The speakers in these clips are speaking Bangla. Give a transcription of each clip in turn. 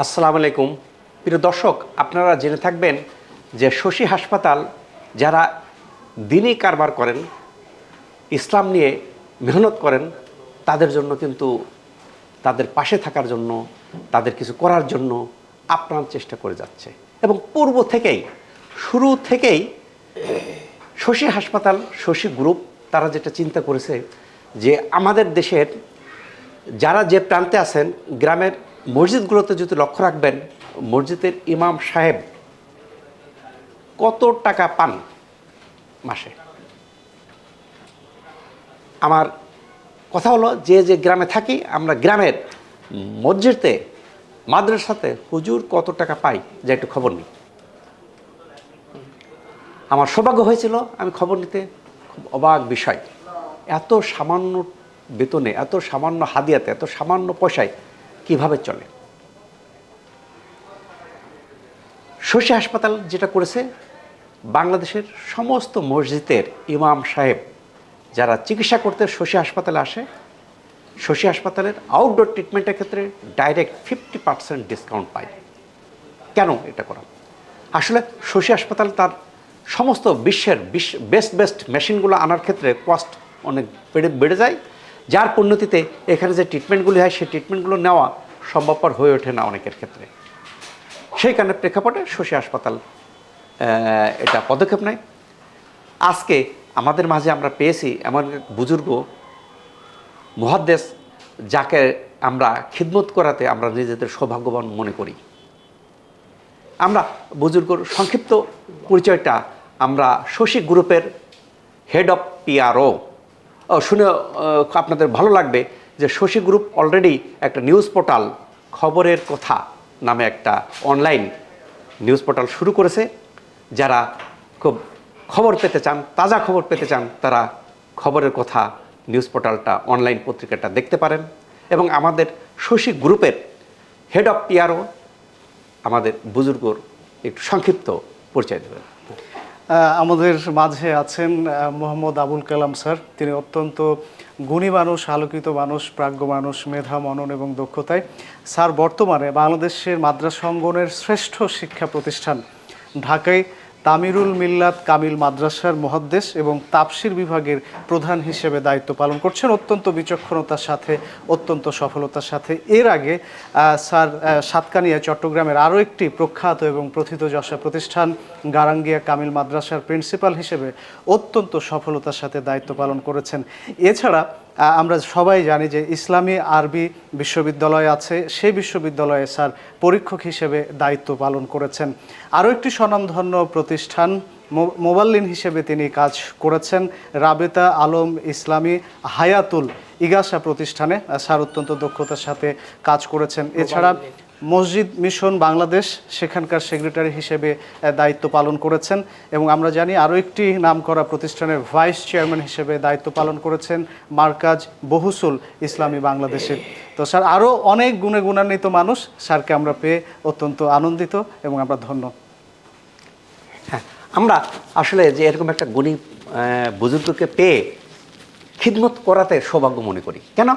আসসালামু আলাইকুম। প্রিয় দর্শক, আপনারা জেনে থাকবেন যে শশী হাসপাতাল যারা দিনই কারবার করেন, ইসলাম নিয়ে মেহনত করেন, তাদের জন্য কিন্তু তাদের পাশে থাকার জন্য, তাদের কিছু করার জন্য আপ্রাণ চেষ্টা করে যাচ্ছে। এবং পূর্ব থেকেই, শুরু থেকেই শশী হাসপাতাল, শশী গ্রুপ, তারা যেটা চিন্তা করেছে যে আমাদের দেশের যারা যে প্রান্তে আছেন, গ্রামের মসজিদগুলোতে যদি লক্ষ্য রাখবেন, মসজিদের ইমাম সাহেব কত টাকা পান মাসে? আমার কথা হলো, যে যে গ্রামে থাকি, আমরা গ্রামের মসজিদে, মাদ্রাসাতে হুজুর কত টাকা পাই, যে একটু খবর নিই। আমার সৌভাগ্য হয়েছিল, আমি খবর নিতে খুব অবাক বিষয়। এত সামান্য বেতনে, এত সামান্য হাদিয়াতে, এত সামান্য পয়সায় কীভাবে চলে? শশী হাসপাতাল যেটা করেছে, বাংলাদেশের সমস্ত মসজিদের ইমাম সাহেব যারা চিকিৎসা করতে শশী হাসপাতালে আসে, শশী হাসপাতালের আউটডোর ট্রিটমেন্টের ক্ষেত্রে ডাইরেক্ট ফিফটি পার্সেন্ট ডিসকাউন্ট পায়। কেন এটা করা? আসলে শশী হাসপাতাল তার সমস্ত বিশ্বের বিশ্ব বেস্ট বেস্ট মেশিনগুলো আনার ক্ষেত্রে কস্ট অনেক বেড়ে বেড়ে যায়। যার পরিণতিতে এখানে যে ট্রিটমেন্টগুলি হয়, সেই ট্রিটমেন্টগুলো নেওয়া সম্ভবপর হয়ে ওঠে না অনেকের ক্ষেত্রে। সেই কারণে প্রেক্ষাপটে শশী হাসপাতাল এটা পদক্ষেপ নেয়। আজকে আমাদের মাঝে আমরা পেয়েছি এমন এক বুজুর্গ মহাদ্দেশ, যাকে আমরা খিদমত করাতে আমরা নিজেদের সৌভাগ্যবান মনে করি। আমরা বুজুর্গর সংক্ষিপ্ত পরিচয়টা আমরা শশী গ্রুপের হেড অফ পিআরও শুনে আপনাদের ভালো লাগবে যে শশী গ্রুপ অলরেডি একটা নিউজ পোর্টাল খবরের কথা নামে একটা অনলাইন নিউজ পোর্টাল শুরু করেছে। যারা খুব খবর পেতে চান, তাজা খবর পেতে চান, তারা খবরের কথা নিউজ পোর্টালটা অনলাইন পত্রিকাটা দেখতে পারেন। এবং আমাদের শশী গ্রুপের হেড অফ পিআরও আমাদের বুজুর্গর একটু সংক্ষিপ্ত পরিচয় দেবেন। আমাদের মাঝে আছেন মোহাম্মদ আবুল কালাম স্যার। তিনি অত্যন্ত গুণী মানুষ, আলোকিত মানুষ, প্রাজ্ঞ মানুষ, মেধা, মনন এবং দক্ষতায়। স্যার, বর্তমানে বাংলাদেশের মাদ্রাসা অঙ্গনের শ্রেষ্ঠ শিক্ষা প্রতিষ্ঠান ঢাকায় তামিরুল মিল্লাত কামিল মাদ্রাসার মহাদ্দেশ এবং তাপসির বিভাগের প্রধান হিসেবে দায়িত্ব পালন করছেন। অত্যন্ত বিচক্ষণতার সাথে, অত্যন্ত সফলতার সাথে। এর আগে স্যার সাতকানিয়া, চট্টগ্রামের আরও একটি প্রখ্যাত এবং প্রথিত প্রথিতযশা প্রতিষ্ঠান, গারাঙ্গিয়া কামিল মাদ্রাসার প্রিন্সিপাল হিসেবে অত্যন্ত সফলতার সাথে দায়িত্ব পালন করেছেন। এছাড়া আমরা সবাই জানি যে ইসলামী আরবি বিশ্ববিদ্যালয় আছে। সেই বিশ্ববিদ্যালয়ে স্যার পরীক্ষক হিসেবে দায়িত্ব পালন করেছেন। আরও একটি স্বনামধন্য প্রতিষ্ঠান মোবাল্লিন হিসেবে তিনি কাজ করেছেন, রাবেতা আলম ইসলামী হায়াতুল ইগাসা প্রতিষ্ঠানে। স্যার অত্যন্ত দক্ষতার সাথে কাজ করেছেন। এছাড়া মসজিদ মিশন বাংলাদেশ, সেখানকার সেক্রেটারি হিসেবে দায়িত্ব পালন করেছেন এবং আমরা জানি আরও একটি নামকরা প্রতিষ্ঠানের ভাইস চেয়ারম্যান হিসেবে দায়িত্ব পালন করেছেন মার্কাজ বহুসুল ইসলামী বাংলাদেশে তো স্যার, আরও অনেক গুণে গুণান্বিত মানুষ স্যারকে আমরা পেয়ে অত্যন্ত আনন্দিত এবং আমরা ধন্য। হ্যাঁ আমরা আসলে যে এরকম একটা গুণী বুজুর্গকে পেয়ে খিদমত করাতে সৌভাগ্য মনে করি। কেন?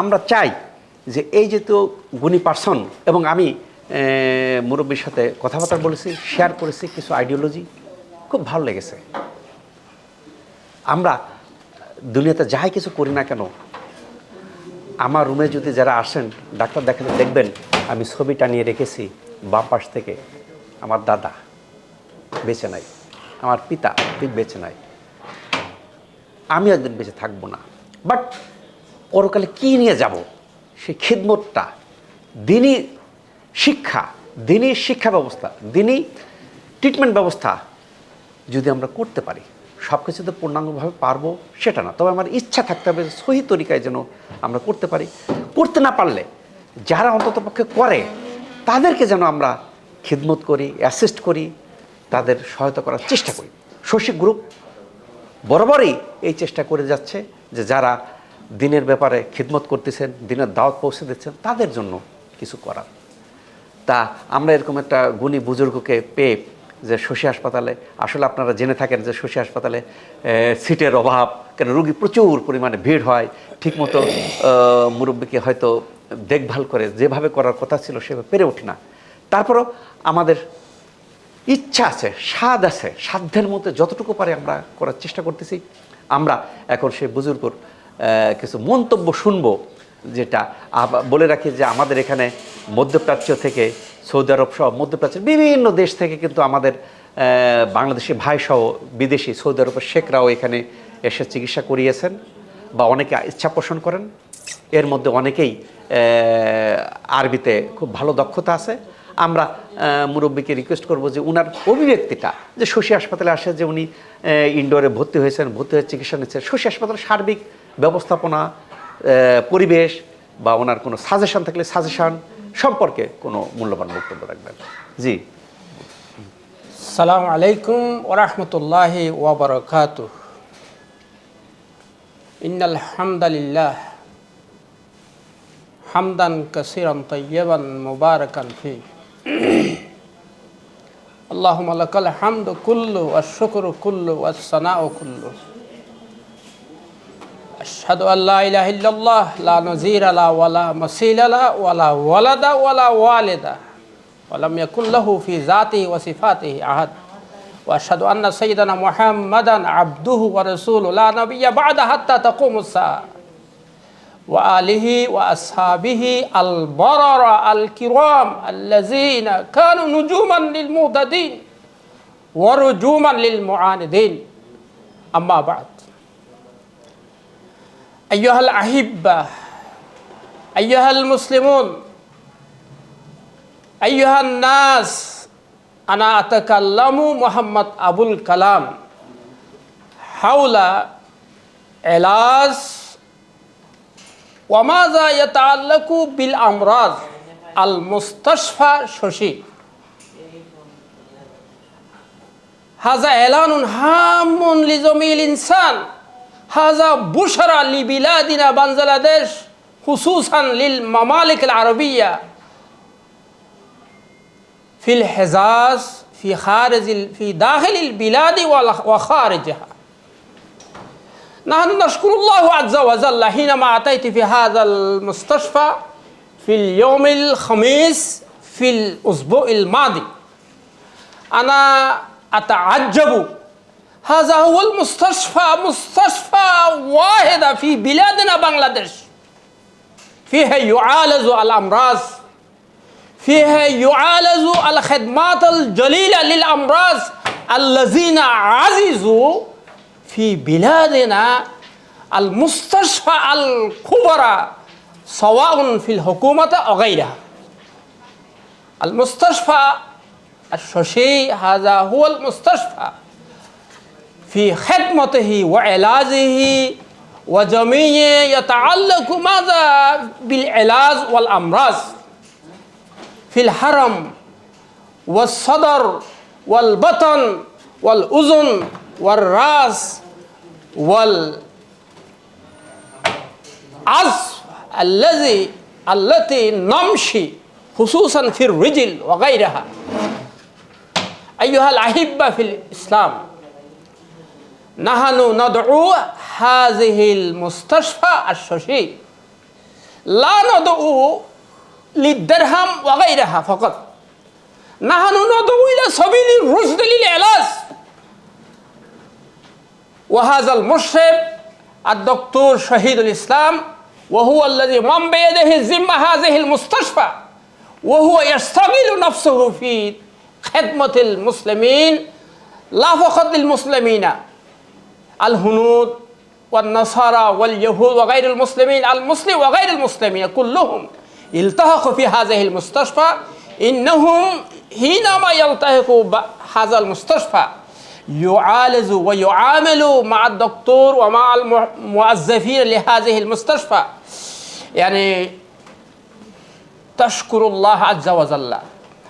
আমরা চাই যে এই যে তো গুণী পার্সন এবং আমি মুরব্বীর সাথে কথাবার্তা বলেছি শেয়ার করেছি কিছু আইডিওলজি খুব ভালো লেগেছে। আমরা দুনিয়াতে যাই কিছু করি না কেন, আমার রুমে যদি যারা আসেন, ডাক্তার দেখাতে দেখবেন, আমি ছবি টানিয়ে রেখেছি বাম পাশ থেকে, আমার দাদা বেঁচে নাই, আমার পিতা ঠিক বেঁচে নাই। আমি একদিন বেঁচে থাকব না বাট পরকালে কী নিয়ে যাব? সেই খিদমতটা, দিনই শিক্ষা দিনই শিক্ষা ব্যবস্থা, দিনই ট্রিটমেন্ট ব্যবস্থা যদি আমরা করতে পারি সব কিছু তো পূর্ণাঙ্গভাবে পারব সেটা না। তবে আমার ইচ্ছা থাকতে হবে সহি তরিকায় যেন আমরা করতে পারি। করতে না পারলে যারা অন্তত পক্ষে করে, তাদেরকে যেন আমরা খিদমত করি অ্যাসিস্ট করি, তাদের সহায়তা করার চেষ্টা করি। শশী গ্রুপ বরাবরই এই চেষ্টা করে যাচ্ছে যে যারা দিনের ব্যাপারে খিদমত করতেছেন, দিনের দাওয়াত পৌঁছে দিচ্ছেন, তাদের জন্য কিছু করার। তা আমরা এরকম একটা গুণী বুজুর্গকে পেয়ে যে শশী হাসপাতালে, আসলে আপনারা জেনে থাকেন যে শশী হাসপাতালে সিটের অভাব, কেন রুগী প্রচুর পরিমাণে ভিড় হয়, ঠিকমতো মুরব্বীকে হয়তো দেখভাল করে যেভাবে করার কথা ছিল সেভাবে পেরে ওঠে না। তারপরও আমাদের ইচ্ছা আছে, স্বাদ আছে, সাধ্যের মধ্যে যতটুকু পারে আমরা করার চেষ্টা করতেছি। আমরা এখন সেই বুজুর্গর কিছু মন্তব্য শুনব, যেটা বলে রাখি যে আমাদের এখানে মধ্যপ্রাচ্য থেকে সৌদি আরব সহ মধ্যপ্রাচ্যের বিভিন্ন দেশ থেকে কিন্তু আমাদের বাংলাদেশি ভাই সহ বিদেশি সৌদি আরবের শেখরাও এখানে এসে চিকিৎসা করিয়েছেন বা অনেকে ইচ্ছা পোষণ করেন। এর মধ্যে অনেকেই আরবিতে খুব ভালো দক্ষতা আছে। আমরা মুরব্বীকে রিকোয়েস্ট করব যে উনার অভিব্যক্তিটা, যে শশী হাসপাতালে আসে যে উনি ইনডোরে ভর্তি হয়েছেন, ভর্তি হয়ে চিকিৎসা নিচ্ছেন, শশী হাসপাতালের সার্বিক ব্যবস্থাপনা আহ, পরিবেশ বা ওনার কোনো সাজেশন থাকলে সাজেশন সম্পর্কে কোনো মূল্যবান বক্তব্য রাখবেন জি السلام عليكم ورحمة الله وبركاته إن الحمد لله حمدا كثيرا طيبا مباركا فيه اللهم لك الحمد كله والشكر كله والثناء كله أشهد أن لا إله إلا الله لا نظير له ولا مثيل له ولا ولد ولا والد ولم يكن له في ذاته وصفاته أحد. وأشهد أن سيدنا محمدا عبده ورسوله لا نبي بعد حتى تقوم الساعة. وآله وأصحابه البرر الكرام الذين كانوا نجوما للمهتدين ورجوما للمعاندين. أما بعد আয়হাল আহিব্বা আয়হাল মুসলিমুন আয়হান নাস আনা আতাকাল্লামু মোহাম্মদ আবুল কালাম হাউলা এলাস ওয়ামাজা ইয়াতাল্লাকু বিল আমরাজ আল মুস্তাশফা শশী হাজা এলানুন হামুন লিজমিল ইনসান هذا بشرى لبلادنا بنزلاديش خصوصا للممالك العربية. في الحجاز في خارج في داخل البلاد وخارجها. نحن نشكر الله عز وجل حينما أتيت في هذا المستشفى في اليوم الخميس في الأسبوع الماضي. أنا أتعجب هذا هو المستشفى مستشفى واحدة في بلادنا بنغلاديش. فيها يعالج الأمراض فيها يعالج الخدمات الجليلة للأمراض الذين عززوا في بلادنا المستشفى الكبرى سواء في الحكومة أو غيرها. المستشفى الشوشي هذا هو المستشفى. في خدمته وعلاجه وجميع يتعلق ماذا؟ بالعلاج والأمراض. في الحرم والصدر والبطن والأذن والرأس والعصف الذي التي نمشي خصوصا في الرجل وغيرها. أيها الأحبة في الإسلام نحن ندعو هذه المستشفى الشوشي لا ندعو للدرهم وغيرها فقط. نحن ندعو إلى سبيل الرشد للعلاج وهذا المشرف الدكتور شهيد الإسلام وهو الذي من بيده ذمة هذه المستشفى وهو يشتغل نفسه في خدمة المسلمين. لا فقط للمسلمين الهنود والنصارى واليهود وغير المسلمين المسلم وغير المسلمين كلهم التحقوا في هذه المستشفى. إنهم حينما يلتحقوا بهذا المستشفى يعالج ويعامل مع الدكتور ومع الموظفين لهذه المستشفى. يعني تشكر الله عز وجل.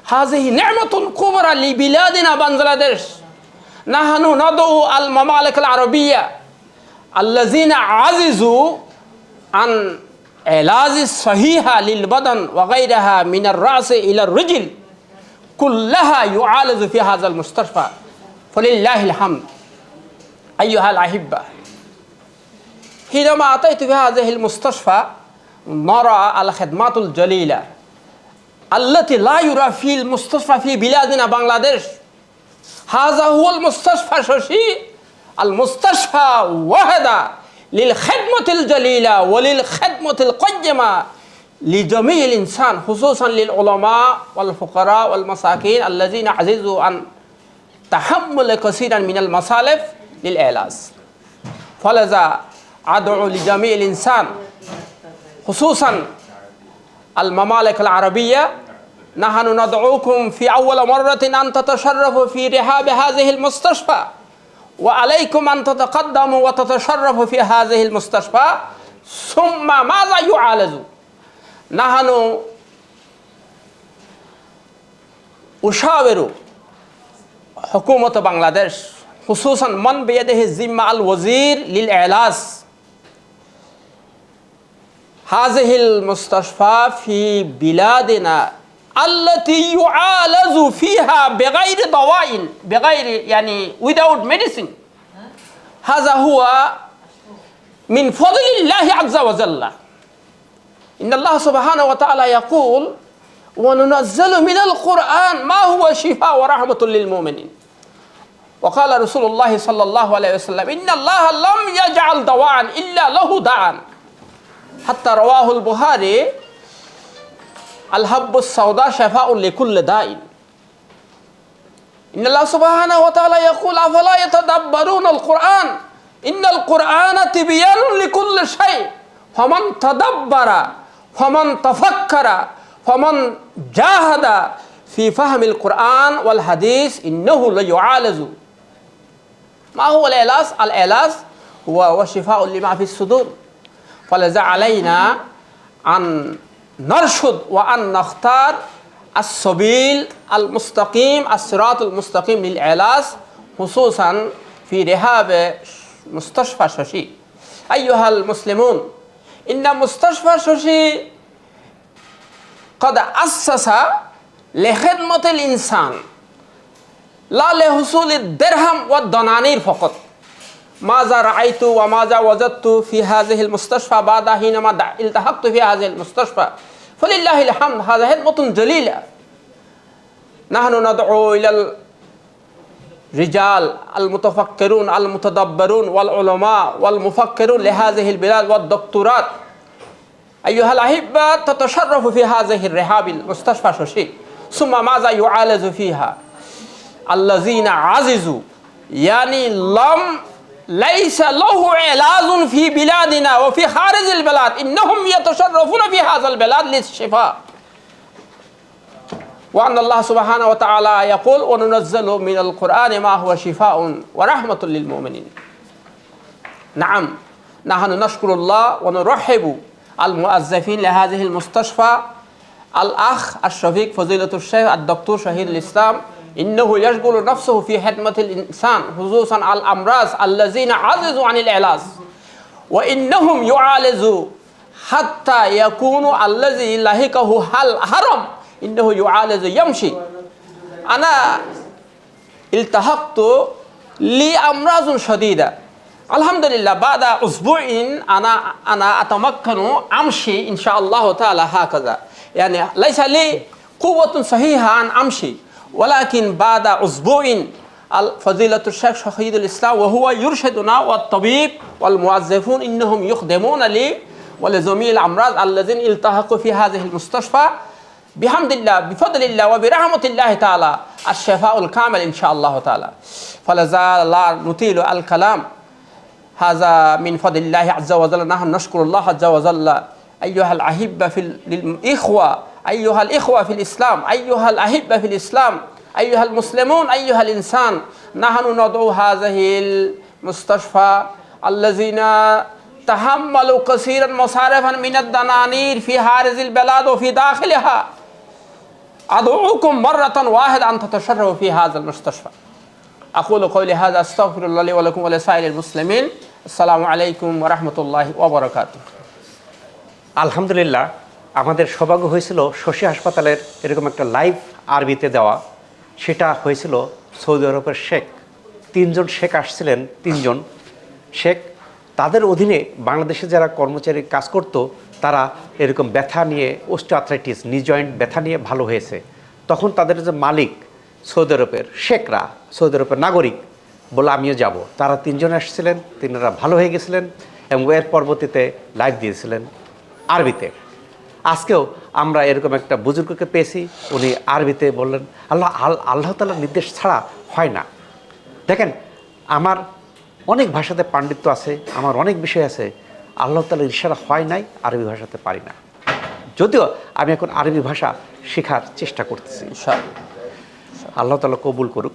هذه نعمة كبرى لبلادنا بنغلاديش. نحن ندعو الممالك العربية الذين عززوا عن علاج صحيحة للبدن وغيرها من الرأس إلى الرجل كلها يعالج في هذا المستشفى. فلله الحمد. أيها الأحبة حينما أتيت في هذه المستشفى نرى الخدمات الجليلة التي لا يرى في المستشفى في بلادنا بنغلاديش. هذا هو المستشفى شوشي المستشفى وحدة للخدمة الجليلة وللخدمة القيمة لجميع الإنسان خصوصا للعلماء والفقراء والمساكين الذين عززوا عن تحمل كثيرا من المصالف للعلاج فلذا أدعو لجميع الإنسان خصوصا الممالك العربية نحن ندعوكم في أول مرة أن تتشرفوا في رحاب هذه المستشفى. وعليكم أن تتقدموا وتتشرفوا في هذه المستشفى. ثم ماذا يعالج؟ نحن أشاور حكومة بنغلاديش خصوصا من بيده الذمة الوزير للإعلاج هذه المستشفى في بلادنا. التي يعالج فيها بغير دواء بغير يعني without medicine. هذا هو من فضل الله عز وجل. إن الله سبحانه وتعالى يقول وننزل من القرآن ما هو شفاء ورحمة للمؤمنين. وقال رسول الله صلى الله عليه وسلم إن الله لم يجعل دواء إلا له داء. حتى رواه البخاري الحب السوداء شفاء لكل داء. إن الله سبحانه وتعالى يقول أفلا يتدبرون القرآن؟ إن القرآن تبيان لكل شيء. فمن تدبر فمن تفكر فمن جاهد في فهم القرآن والحديث إنه ليعالج. ما هو العلاج؟ العلاج هو شفاء لما في الصدور. فلذا علينا أن نرشد وأن نختار السبيل المستقيم الصراط المستقيم للعلاج خصوصا في رهاب مستشفى شوشي أيها المسلمون إن مستشفى شوشي قد أسس لخدمة الإنسان لا لحصول الدرهم والدنانير فقط. ماذا رأيت وماذا وجدت في هذه المستشفى بعد حينما التحقت في هذه المستشفى؟ فلله الحمد. هذا خدمة جليلة نحن ندعو إلى الرجال المتفكرون المتدبرون والعلماء والمفكرون لهذه البلاد والدكتورات. أيها الأحبة تتشرف في هذه الرحاب المستشفى شوشي. ثم ماذا يعالج فيها؟ الذين عززوا يعني لم ليس له علاج في بلادنا وفي خارج البلاد. إنهم يتشرفون في هذا البلاد للشفاء. وأن الله سبحانه وتعالى يقول وننزل من القرآن ما هو شفاء ورحمة للمؤمنين. نعم نحن نشكر الله ونرحب المؤزفين لهذه المستشفى. الأخ الشفيق فضيلة الشيخ الدكتور شهيد الإسلام إنه يشغل نفسه في خدمة الإنسان خصوصا الأمراض الذين عجزوا عن العلاج. وإنهم يعالجوا حتى يكون الذي لهقه هل هرم. إنه يعالج يمشي. أنا التحقت لأمراض شديدة. الحمد لله بعد أسبوع أنا أنا أتمكن أمشي إن شاء الله تعالى هكذا. يعني ليس لي قوة صحيحة أن أمشي. ওয়ালাকিন বাদা উসবুইন আল ফজিলত শেখ শহীদুল ইসলাম ওহুয়া ইউরশেদুনা ও তবিব ওয়াল মুআজেফুন ইন্নহম ইউখদেমুন আলী ওয়াল জমিল আমরাজ আল্লাজিন ইলতাহাকুফি হাজিহিল মুস্তফা বিহামদুলিল্লাহ বিফদুলিল্লাহ ও বিরাহমতুল্লাহ তালা আর শেফাউল কামেল ইনশাআল্লাহ তালা ফলাজাল্লাহ নুতিল আল কালাম। হাজা মিন ফদুল্লাহ আজ্জা ওয়াজাল্লাহ নাহন নশকুরুল্লাহ আজ্জা ওয়াজাল্লাহ আইয়ুহাল আহিব্বা ফিল ইখওয়া في ال- للإخوة أيها الإخوة في الإسلام أيها الأحبة في الإسلام أيها المسلمون أيها الإنسان نحن ندعو هذه المستشفى الذين تحملوا كثيرا مصارفا من الدنانير في خارج البلاد وفي داخلها أدعوكم مرة واحدة أن تتشرفوا في هذا المستشفى أقول قولي هذا أستغفر الله لي ولكم ولسائر المسلمين السلام عليكم ورحمة الله وبركاته আলহামদুলিল্লাহ আমাদের সৌভাগ্য হয়েছিল শশী হাসপাতালের এরকম একটা লাইভ আরবিতে দেওয়া। সেটা হয়েছিল সৌদি আরবের শেখ। তিনজন শেখ আসছিলেন, তিনজন শেখ। তাদের অধীনে বাংলাদেশে যারা কর্মচারী কাজ করত, তারা এরকম ব্যথা নিয়ে ওস্টোআথরাইটিস নি জয়েন্ট ব্যথা নিয়ে ভালো হয়েছে। তখন তাদের যে মালিক সৌদি আরবের শেখরা, সৌদি আরবের নাগরিক বলে, আমিও যাব। তারা তিনজন আসছিলেন, তিনারা ভালো হয়ে গেছিলেন এবং এর পরবর্তীতে লাইভ দিয়েছিলেন আরবিতে। আজকেও আমরা এরকম একটা বুজুর্গকে পেয়েছি উনি আরবিতে বললেন আল্লাহ আল আল্লাহ তালার নির্দেশ ছাড়া হয় না। দেখেন আমার অনেক ভাষাতে পাণ্ডিত্য আছে আমার অনেক বিষয় আছে আল্লাহ তালার ইশারা হয় নাই আরবি ভাষাতে পারি না। যদিও আমি এখন আরবি ভাষা শেখার চেষ্টা করতেছি। আল্লাহ তালা কবুল করুক।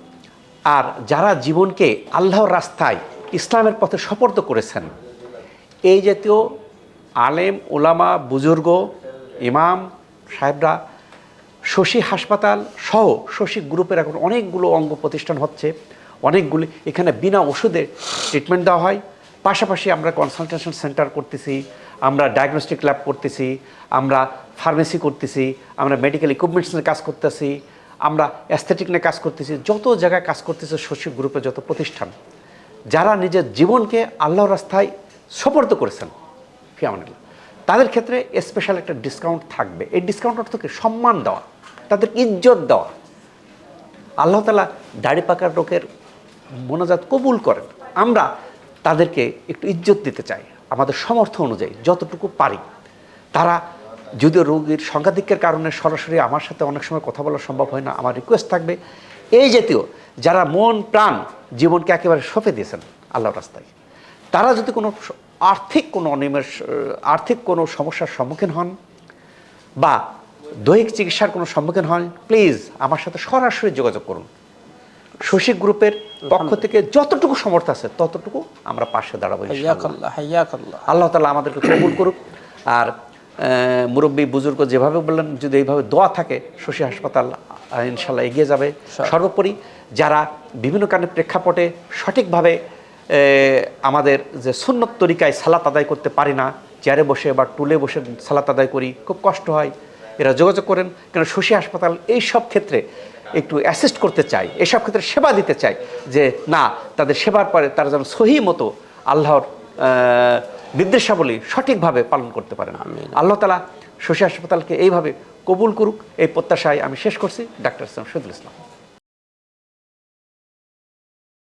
আর যারা জীবনকে আল্লাহর রাস্তায় ইসলামের পথে সপর্দ করেছেন এই জাতীয় আলেম ওলামা বুজুর্গ ইমাম সাহেবরা, শশী হাসপাতাল সহ শশী গ্রুপের এখন অনেকগুলো অঙ্গ প্রতিষ্ঠান হচ্ছে, অনেকগুলি, এখানে বিনা ওষুধে ট্রিটমেন্ট দেওয়া হয়। পাশাপাশি আমরা কনসালটেশন সেন্টার করতেছি, আমরা ডায়াগনস্টিক ল্যাব করতেছি, আমরা ফার্মেসি করতেছি, আমরা মেডিকেল ইকুইপমেন্টস নিয়ে কাজ করতেছি, আমরা অ্যাস্থেটিক নিয়ে কাজ করতেছি, যত জায়গায় কাজ করতেছে শশী গ্রুপের যত প্রতিষ্ঠান, যারা নিজের জীবনকে আল্লাহর রাস্তায় সপর্দ করেছেন ফিয়ামানিল্লাহ তাদের ক্ষেত্রে স্পেশাল একটা ডিসকাউন্ট থাকবে। এই ডিসকাউন্ট অর্থকে সম্মান দেওয়া, তাদের ইজ্জত দেওয়া। আল্লাহ তালা দাড়ি পাকার লোকের মোনাজাত কবুল করেন। আমরা তাদেরকে একটু ইজ্জত দিতে চাই, আমাদের সমর্থ অনুযায়ী, যতটুকু পারি। তারা যদিও রোগীর সংখ্যাধিক্যের কারণে সরাসরি আমার সাথে অনেক সময় কথা বলা সম্ভব হয় না, আমার রিকোয়েস্ট থাকবে। এই জাতীয় যারা মন প্রাণ জীবনকে একেবারে সঁপে দিয়েছেন আল্লাহর রাস্তায়, তারা যদি কোনো আর্থিক কোনো অনিমের স- আর্থিক কোনো সমস্যার সম্মুখীন হন বা দৈহিক চিকিৎসার কোনো সম্মুখীন হন প্লিজ আমার সাথে সরাসরি যোগাযোগ করুন। শশী গ্রুপের পক্ষ থেকে যতটুকু সমর্থ আছে ততটুকু আমরা পাশে দাঁড়াবো আল্লাহ তালা আমাদেরকে কবুল করুক। আর মুরব্বী বুজুর্গ যেভাবে বললেন যদি এইভাবে দোয়া থাকে শশী হাসপাতাল ইনশাল্লাহ এগিয়ে যাবে। সর্বোপরি যারা বিভিন্ন কারণে প্রেক্ষাপটে সঠিকভাবে আমাদের যে সুন্নত তরিকায় সালাত আদায় করতে পারি না চেয়ারে বসে বা টুলে বসে সালাত আদায় করি খুব কষ্ট হয়। এরা যোগাযোগ করেন কেন শশী হাসপাতাল এই সব ক্ষেত্রে একটু অ্যাসিস্ট করতে চাই এসব ক্ষেত্রে সেবা দিতে চাই যে না তাদের সেবার পরে তারা যেন সহি মতো আল্লাহর নির্দেশাবলী সঠিকভাবে পালন করতে পারেন। আল্লাহ তালা শশী হাসপাতালকে এইভাবে কবুল করুক এই প্রত্যাশায় আমি শেষ করছি। ডাক্তার ইসলাম শহীদুল ইসলাম।